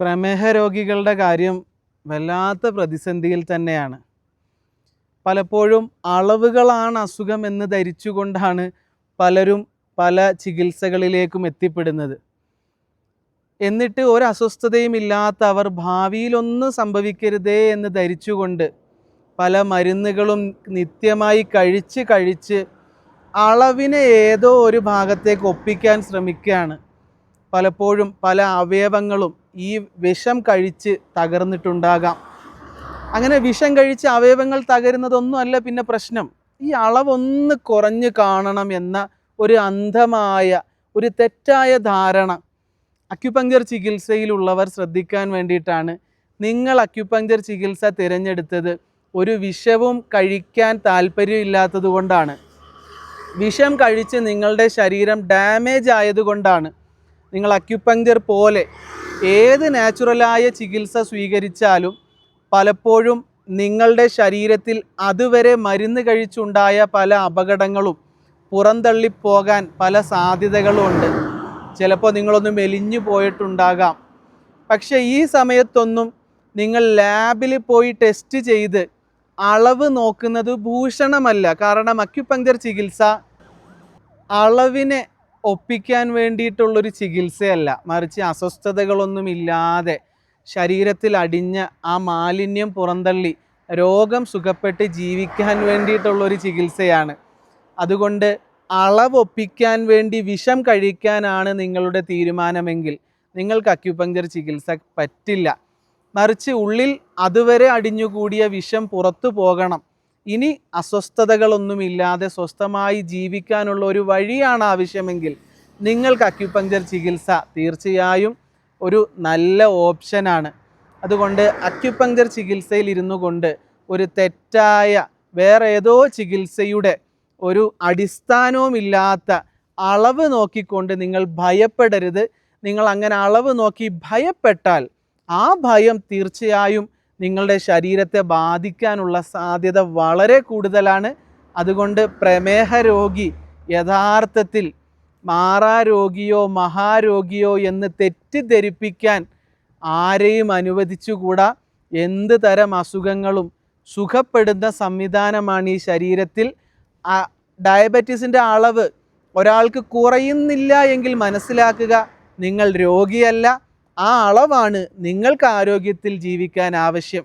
പ്രമേഹ രോഗികളുടെ കാര്യം വല്ലാത്ത പ്രതിസന്ധിയിൽ തന്നെയാണ്. പലപ്പോഴും അളവുകളാണ് അസുഖം എന്ന് ധരിച്ചുകൊണ്ടാണ് പലരും പല ചികിത്സകളിലേക്കും എത്തിപ്പെടുന്നത്. എന്നിട്ട് ഒരു അസ്വസ്ഥതയും ഇല്ലാത്ത അവർ ഭാവിയിലൊന്നും സംഭവിക്കരുതേ എന്ന് ധരിച്ചുകൊണ്ട് പല മരുന്നുകളും നിത്യമായി കഴിച്ച് കഴിച്ച് അളവിനെ ഏതോ ഒരു ഭാഗത്തേക്ക് ഒപ്പിക്കാൻ ശ്രമിക്കുകയാണ്. പലപ്പോഴും പല അവയവങ്ങളും ഈ വിഷം കഴിച്ച് തകർന്നിട്ടുണ്ടാകാം. അങ്ങനെ വിഷം കഴിച്ച് അവയവങ്ങൾ തകരുന്നതൊന്നുമല്ല പിന്നെ പ്രശ്നം. ഈ അളവൊന്ന് കുറഞ്ഞു കാണണം എന്ന ഒരു അന്ധമായ ഒരു തെറ്റായ ധാരണ അക്യുപങ്ചർ ചികിത്സയിലുള്ളവർ ശ്രദ്ധിക്കാൻ വേണ്ടിയിട്ടാണ് നിങ്ങൾ അക്യുപങ്ചർ ചികിത്സ തിരഞ്ഞെടുത്തത്. ഒരു വിഷവും കഴിക്കാൻ താല്പര്യമില്ലാത്തത് കൊണ്ടാണ് വിഷം കഴിച്ച് നിങ്ങളുടെ ശരീരം ഡാമേജ് ആയതുകൊണ്ടാണ്. നിങ്ങൾ അക്യുപങ്ചർ പോലെ ഏത് നാച്ചുറലായ ചികിത്സ സ്വീകരിച്ചാലും പലപ്പോഴും നിങ്ങളുടെ ശരീരത്തിൽ അതുവരെ മരുന്ന് കഴിച്ചുണ്ടായ പല അപകടങ്ങളും പുറന്തള്ളിപ്പോകാൻ പല സാധ്യതകളും ഉണ്ട്. ചിലപ്പോൾ നിങ്ങളൊന്ന് മെലിഞ്ഞു പോയിട്ടുണ്ടാകാം. പക്ഷേ ഈ സമയത്തൊന്നും നിങ്ങൾ ലാബിൽ പോയി ടെസ്റ്റ് ചെയ്ത് അളവ് നോക്കുന്നത് ഭൂഷണമല്ല. കാരണം അക്യുപങ്ചർ ചികിത്സ അളവിനെ ഒപ്പിക്കാൻ വേണ്ടിയിട്ടുള്ളൊരു ചികിത്സയല്ല. മറിച്ച് അസ്വസ്ഥതകളൊന്നുമില്ലാതെ ശരീരത്തിൽ അടിഞ്ഞ ആ മാലിന്യം പുറന്തള്ളി രോഗം സുഖപ്പെട്ട് ജീവിക്കാൻ വേണ്ടിയിട്ടുള്ളൊരു ചികിത്സയാണ്. അതുകൊണ്ട് അളവൊപ്പിക്കാൻ വേണ്ടി വിഷം കഴിക്കാനാണ് നിങ്ങളുടെ തീരുമാനമെങ്കിൽ നിങ്ങൾക്ക് അക്യുപങ്ചർ ചികിത്സ പറ്റില്ല. മറിച്ച് ഉള്ളിൽ അതുവരെ അടിഞ്ഞുകൂടിയ വിഷം പുറത്തു പോകണം. ഇനി അസ്വസ്ഥതകളൊന്നുമില്ലാതെ സ്വസ്ഥമായി ജീവിക്കാനുള്ള ഒരു വഴിയാണ് ആവശ്യമെങ്കിൽ നിങ്ങൾക്ക് അക്യുപഞ്ചർ ചികിത്സ തീർച്ചയായും ഒരു നല്ല ഓപ്ഷനാണ് അതുകൊണ്ട് അക്യുപഞ്ചർ ചികിത്സയിൽ ഇരുന്നു കൊണ്ട് ഒരു തെറ്റായ വേറെ ഏതോ ചികിത്സയുടെ ഒരു അടിസ്ഥാനവുമില്ലാത്ത അളവ് നോക്കിക്കൊണ്ട് നിങ്ങൾ ഭയപ്പെടരുത്. നിങ്ങൾ അങ്ങനെ അളവ് നോക്കി ഭയപ്പെട്ടാൽ ആ ഭയം തീർച്ചയായും നിങ്ങളുടെ ശരീരത്തെ ബാധിക്കാനുള്ള സാധ്യത വളരെ കൂടുതലാണ്. അതുകൊണ്ട് പ്രമേഹ രോഗി യഥാർത്ഥത്തിൽ മാറാരോഗിയോ മഹാരോഗിയോ എന്ന് തെറ്റിദ്ധരിപ്പിക്കാൻ ആരെയും അനുവദിച്ചുകൂടാ. എന്ത് തരം അസുഖങ്ങളും സുഖപ്പെടുന്ന സംവിധാനമാണ് ഈ ശരീരത്തിൽ. ഡയബറ്റീസിന്റെ അളവ് ഒരാൾക്ക് കുറയുന്നില്ല എങ്കിൽ മനസ്സിലാക്കുക നിങ്ങൾ രോഗിയല്ല. ആ അളവാണ് നിങ്ങൾക്ക് ആരോഗ്യത്തിൽ ജീവിക്കാൻ ആവശ്യം.